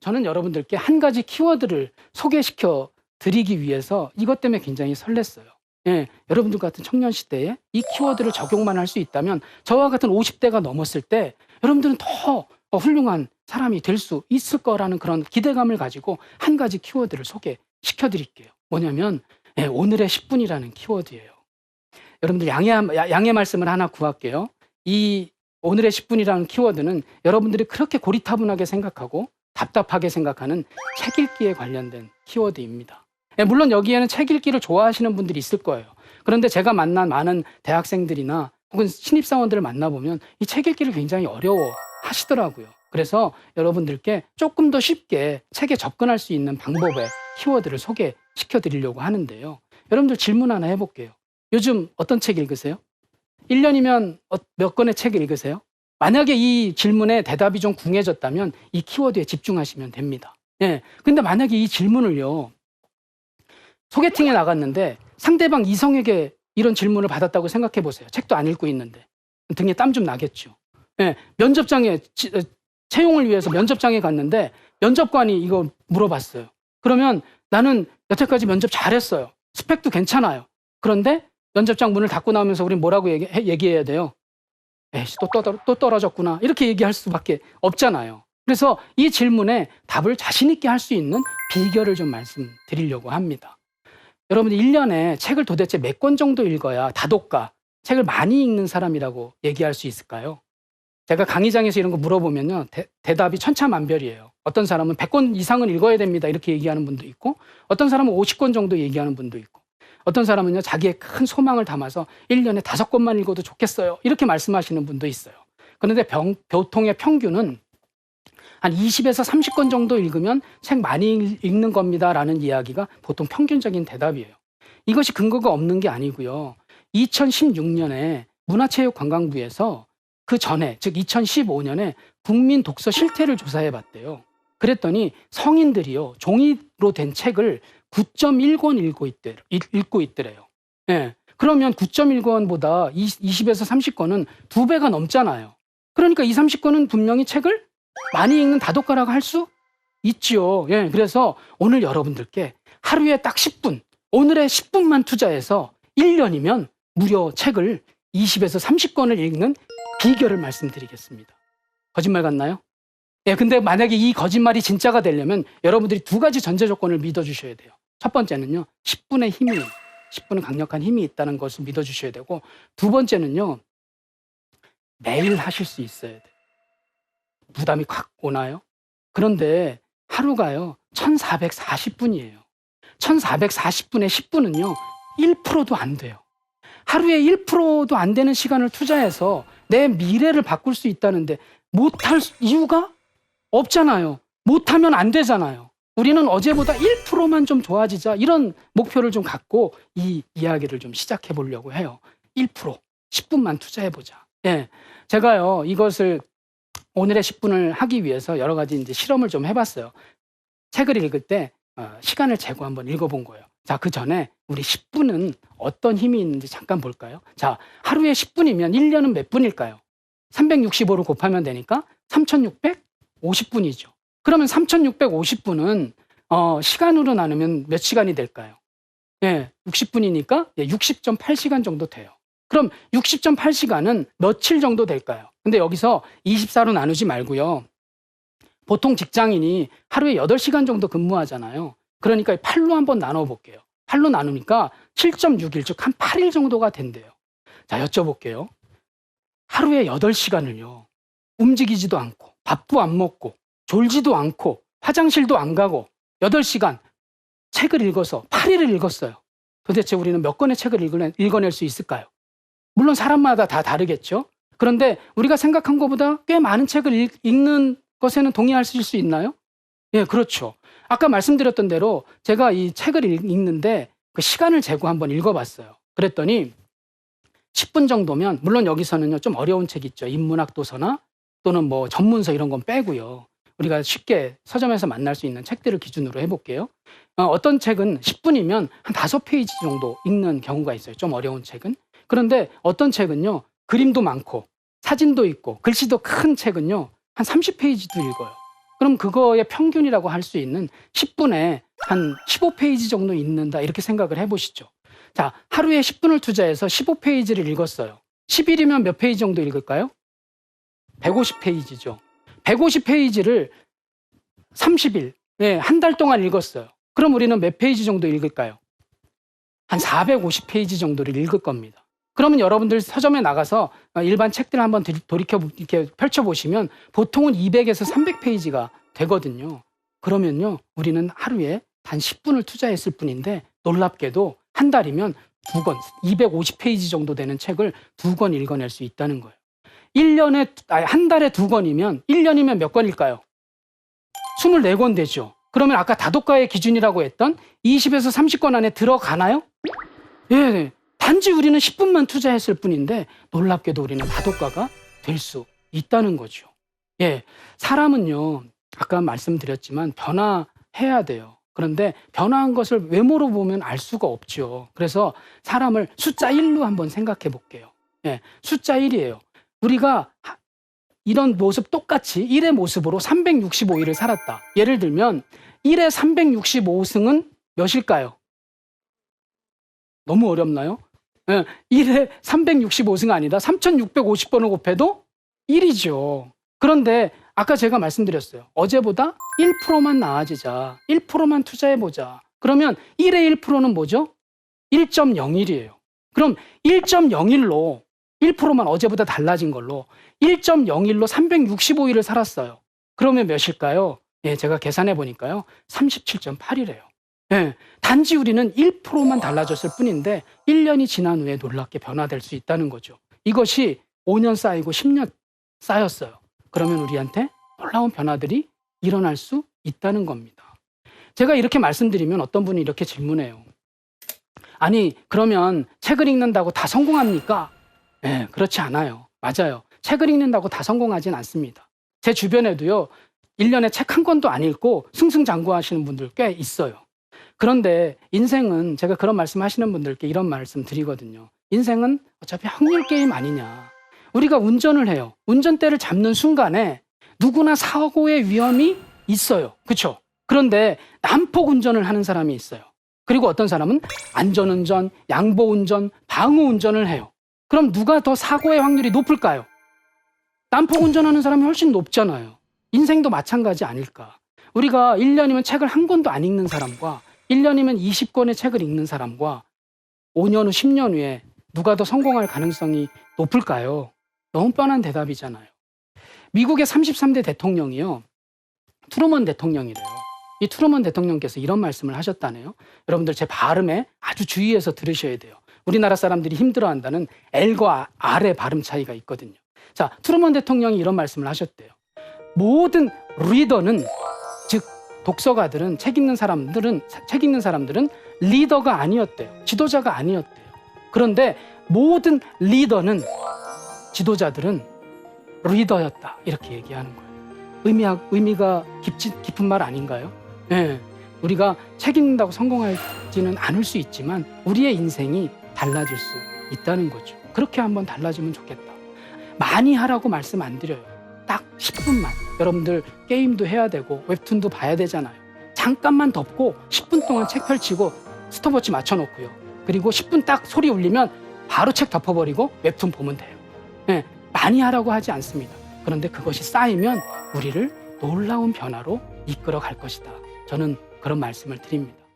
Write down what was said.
저는 여러분들께 한 가지 키워드를 소개시켜 드리기 위해서 이것 때문에 굉장히 설렜어요. 예, 여러분들 같은 청년 시대에 이 키워드를 적용만 할 수 있다면 저와 같은 50대가 넘었을 때 여러분들은 더 훌륭한 사람이 될 수 있을 거라는 그런 기대감을 가지고 한 가지 키워드를 소개시켜 드릴게요. 뭐냐면 예, 오늘의 10분이라는 키워드예요. 여러분들 양해, 양해 말씀을 하나 구할게요. 이 오늘의 10분이라는 키워드는 여러분들이 그렇게 고리타분하게 생각하고 답답하게 생각하는 책 읽기에 관련된 키워드입니다. 예, 물론 여기에는 책 읽기를 좋아하시는 분들이 있을 거예요. 그런데 제가 만난 많은 대학생들이나 혹은 신입사원들을 만나보면 이 책 읽기를 굉장히 어려워 하시더라고요. 그래서 여러분들께 조금 더 쉽게 책에 접근할 수 있는 방법의 키워드를 소개시켜 드리려고 하는데요. 여러분들 질문 하나 해볼게요. 요즘 어떤 책 읽으세요? 1년이면 몇 권의 책을 읽으세요? 만약에 이 질문에 대답이 좀 궁해졌다면 이 키워드에 집중하시면 됩니다. 예. 근데 만약에 이 질문을요, 소개팅에 나갔는데 상대방 이성에게 이런 질문을 받았다고 생각해 보세요. 책도 안 읽고 있는데. 등에 땀 좀 나겠죠. 예. 면접장에, 지- 어, 채용을 위해서 면접장에 갔는데 면접관이 이거 물어봤어요. 그러면 나는 여태까지 면접 잘했어요. 스펙도 괜찮아요. 그런데 면접장 문을 닫고 나오면서 우린 뭐라고 얘기, 해- 얘기해야 돼요? 에이씨, 또, 떨어, 또 떨어졌구나. 이렇게 얘기할 수밖에 없잖아요. 그래서 이 질문에 답을 자신있게 할 수 있는 비결을 좀 말씀드리려고 합니다. 여러분, 1년에 책을 도대체 몇 권 정도 읽어야 다독가, 책을 많이 읽는 사람이라고 얘기할 수 있을까요? 제가 강의장에서 이런 거 물어보면요. 대, 답이 천차만별이에요. 어떤 사람은 100권 이상은 읽어야 됩니다. 이렇게 얘기하는 분도 있고, 어떤 사람은 50권 정도 얘기하는 분도 있고, 어떤 사람은요, 자기의 큰 소망을 담아서 1년에 다섯 권만 읽어도 좋겠어요. 이렇게 말씀하시는 분도 있어요. 그런데 병, 보통의 평균은 한 20에서 30권 정도 읽으면 책 많이 읽- 읽는 겁니다 라는 이야기가 보통 평균적인 대답이에요. 이것이 근거가 없는 게 아니고요. 2016년에 문화체육관광부에서 그 전에, 즉 2015년에 국민 독서 실태를 조사해 봤대요. 그랬더니 성인들이요, 종이로 된 책을 9.1권 읽고 있대, 읽- 읽고 있더래요. 예. 그러면 9.1권보다 20에서 30권은 두 배가 넘잖아요. 그러니까 2, 30권은 분명히 책을 많이 읽는 다독가라고 할 수 있지요. 예. 그래서 오늘 여러분들께 하루에 딱 10분, 오늘의 10분만 투자해서 1년이면 무려 책을 20에서 30권을 읽는 비결을 말씀드리겠습니다. 거짓말 같나요? 예, 근데 만약에 이 거짓말이 진짜가 되려면 여러분들이 두 가지 전제 조건을 믿어 주셔야 돼요. 첫 번째는요, 10분의 힘이, 10분의 강력한 힘이 있다는 것을 믿어주셔야 되고, 두 번째는요, 매일 하실 수 있어야 돼요. 부담이 확 오나요? 그런데 하루가요, 1440분이에요. 1440분의 10분은요, 1%도 안 돼요. 하루에 1%도 안 되는 시간을 투자해서 내 미래를 바꿀 수 있다는데 못할 이유가 없잖아요. 못하면 안 되잖아요. 우리는 어제보다 1%만 좀 좋아지자 이런 목표를 좀 갖고 이 이야기를 좀 시작해 보려고 해요. 1% 10분만 투자해 보자. 예. 제가요 이것을 오늘의 10분을 하기 위해서 여러 가지 이제 실험을 좀 해봤어요. 책을 읽을 때 어, 시간을 재고 한번 읽어본 거예요. 자, 그 전에 우리 10분은 어떤 힘이 있는지 잠깐 볼까요? 자, 하루에 10분이면 1년은 몇 분일까요? 365를 곱하면 되니까 3650분이죠. 그러면 3650분은 어, 시간으로 나누면 몇 시간이 될까요? 예, 60분이니까 예, 60.8시간 정도 돼요. 그럼 60.8시간은 며칠 정도 될까요? 근데 여기서 24로 나누지 말고요. 보통 직장인이 하루에 8시간 정도 근무하잖아요. 그러니까 8로 한번 나눠 볼게요. 8로 나누니까 7.6일, 즉 한 8일 정도가 된대요. 자, 여쭤볼게요. 하루에 8시간을요. 움직이지도 않고, 밥도 안 먹고, 졸지도 않고, 화장실도 안 가고, 8시간 책을 읽어서 8일을 읽었어요. 도대체 우리는 몇 권의 책을 읽어낼, 수 있을까요? 물론 사람마다 다 다르겠죠. 그런데 우리가 생각한 것보다 꽤 많은 책을 읽, 읽는 것에는 동의하실 수 있나요? 예, 그렇죠. 아까 말씀드렸던 대로 제가 이 책을 읽- 읽는데 그 시간을 재고 한번 읽어봤어요. 그랬더니 10분 정도면 물론 여기서는요 좀 어려운 책 있죠. 인문학 도서나 또는 뭐 전문서 이런 건 빼고요. 우리가 쉽게 서점에서 만날 수 있는 책들을 기준으로 해볼게요. 어, 떤 책은 10분이면 한 다섯 페이지 정도 읽는 경우가 있어요. 좀 어려운 책은. 그런데 어떤 책은요 그림도 많고 사진도 있고 글씨도 큰 책은요 한 30페이지도 읽어요. 그럼 그거의 평균이라고 할 수 있는 10분에 한 15페이지 정도 읽는다 이렇게 생각을 해보시죠. 자, 하루에 10분을 투자해서 15페이지를 읽었어요. 10일이면 몇 페이지 정도 읽을까요? 150페이지죠. 150페이지를 30일, 네, 한 달 동안 읽었어요. 그럼 우리는 몇 페이지 정도 읽을까요? 한 450페이지 정도를 읽을 겁니다. 그러면 여러분들 서점에 나가서 일반 책들 한번 들- 돌이켜 이렇게 펼쳐 보시면 보통은 200에서 300페이지가 되거든요. 그러면요, 우리는 하루에 단 10분을 투자했을 뿐인데 놀랍게도 한 달이면 두 권, 250페이지 정도 되는 책을 두 권 읽어낼 수 있다는 거예요. 1년에 아니, 한 달에 두 권이면 1년이면 몇 권일까요? 24권 되죠. 그러면 아까 다독가의 기준이라고 했던 20에서 30권 안에 들어가나요? 예, 단지 우리는 10분만 투자했을 뿐인데 놀랍게도 우리는 다독가가 될 수 있다는 거죠. 예, 사람은요, 아까 말씀드렸지만 변화해야 돼요. 그런데 변화한 것을 외모로 보면 알 수가 없죠. 그래서 사람을 숫자 1로 한번 생각해 볼게요. 예, 숫자 1이에요. 우리가 하- 이런 모습 똑같이 1의 모습으로 365일을 살았다. 예를 들면 1의 365승은 몇일까요? 너무 어렵나요? 예, 1의 365승 아니다. 3650번을 곱해도 1이죠. 그런데 아까 제가 말씀드렸어요. 어제보다 1%만 나아지자. 1%만 투자해보자. 그러면 1의 1%는 뭐죠? 1.01이에요. 그럼 1.01로 1%만 어제보다 달라진 걸로 1.01로 365일을 살았어요. 그러면 몇일까요? 예, 제가 계산해 보니까요. 37.8이래요. 예, 단지 우리는 1%만 달라졌을 뿐인데 1년이 지난 후에 놀랍게 변화될 수 있다는 거죠. 이것이 5년 쌓이고 10년 쌓였어요. 그러면 우리한테 놀라운 변화들이 일어날 수 있다는 겁니다. 제가 이렇게 말씀드리면 어떤 분이 이렇게 질문해요. 아니, 그러면 책을 읽는다고 다 성공합니까? 네, 그렇지 않아요. 맞아요. 책을 읽는다고 다 성공하진 않습니다. 제 주변에도요, 1년에 책 한 권도 안 읽고 승승장구 하시는 분들 꽤 있어요. 그런데 인생은 제가 그런 말씀 하시는 분들께 이런 말씀 드리거든요. 인생은 어차피 확률 게임 아니냐. 우리가 운전을 해요. 운전대를 잡는 순간에 누구나 사고의 위험이 있어요. 그렇죠? 그런데 난폭 운전을 하는 사람이 있어요. 그리고 어떤 사람은 안전운전, 양보운전, 방어운전을 해요. 그럼 누가 더 사고의 확률이 높을까요? 난폭 운전하는 사람이 훨씬 높잖아요. 인생도 마찬가지 아닐까. 우리가 1년이면 책을 한 권도 안 읽는 사람과 1년이면 20권의 책을 읽는 사람과 5년 후, 10년 후에 누가 더 성공할 가능성이 높을까요? 너무 뻔한 대답이잖아요. 미국의 33대 대통령이요. 트루먼 대통령이래요. 이 트루먼 대통령께서 이런 말씀을 하셨다네요. 여러분들 제 발음에 아주 주의해서 들으셔야 돼요. 우리나라 사람들이 힘들어한다는 L과 R의 발음 차이가 있거든요. 자, 트루먼 대통령이 이런 말씀을 하셨대요. 모든 리더는 즉 독서가들은 책 읽는 사람들은 책 읽는 사람들은 리더가 아니었대요. 지도자가 아니었대요. 그런데 모든 리더는 지도자들은 리더였다. 이렇게 얘기하는 거예요. 의미가, 의미가 깊지, 깊은 말 아닌가요? 예. 우리가 책 읽는다고 성공하지는 않을 수 있지만 우리의 인생이 달라질 수 있다는 거죠. 그렇게 한번 달라지면 좋겠다. 많이 하라고 말씀 안 드려요. 딱 10분만. 여러분들 게임도 해야 되고 웹툰도 봐야 되잖아요. 잠깐만 덮고 10분 동안 책 펼치고 스톱워치 맞춰놓고요. 그리고 10분 딱 소리 울리면 바로 책 덮어버리고 웹툰 보면 돼요. 예, 많이 하라고 하지 않습니다. 그런데 그것이 쌓이면 우리를 놀라운 변화로 이끌어 갈 것이다. 저는 그런 말씀을 드립니다.